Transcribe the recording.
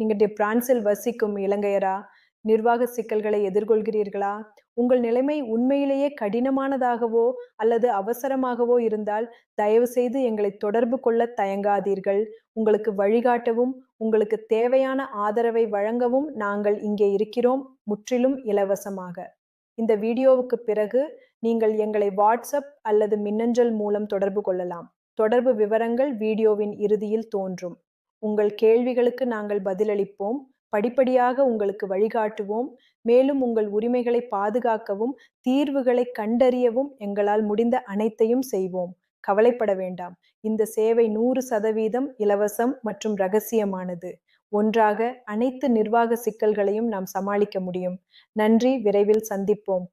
நீங்கள் பிரான்சில் வசிக்கும் இலங்கையரா? நிர்வாக சிக்கல்களை எதிர்கொள்கிறீர்களா? உங்கள் நிலைமை உண்மையிலேயே கடினமானதாகவோ அல்லது அவசரமாகவோ இருந்தால் தயவு செய்து எங்களை தொடர்பு கொள்ள தயங்காதீர்கள். உங்களுக்கு வழிகாட்டவும் உங்களுக்கு தேவையான ஆதரவை வழங்கவும் நாங்கள் இங்கே இருக்கிறோம் முற்றிலும் இலவசமாக. இந்த வீடியோவுக்கு பிறகு நீங்கள் எங்களை வாட்ஸ்அப் அல்லது மின்னஞ்சல் மூலம் தொடர்பு கொள்ளலாம். தொடர்பு விவரங்கள் வீடியோவின் இறுதியில் தோன்றும். உங்கள் கேள்விகளுக்கு நாங்கள் பதிலளிப்போம். படிப்படியாக உங்களுக்கு வழிகாட்டுவோம். மேலும் உங்கள் உரிமைகளை பாதுகாக்கவும் தீர்வுகளை கண்டறியவும் எங்களால் முடிந்த அனைத்தையும் செய்வோம். கவலைப்பட வேண்டாம். இந்த சேவை நூறு சதவீதம் இலவசம் மற்றும் ரகசியமானது. ஒன்றாக அனைத்து நிர்வாக சிக்கல்களையும் நாம் சமாளிக்க முடியும். நன்றி. விரைவில் சந்திப்போம்.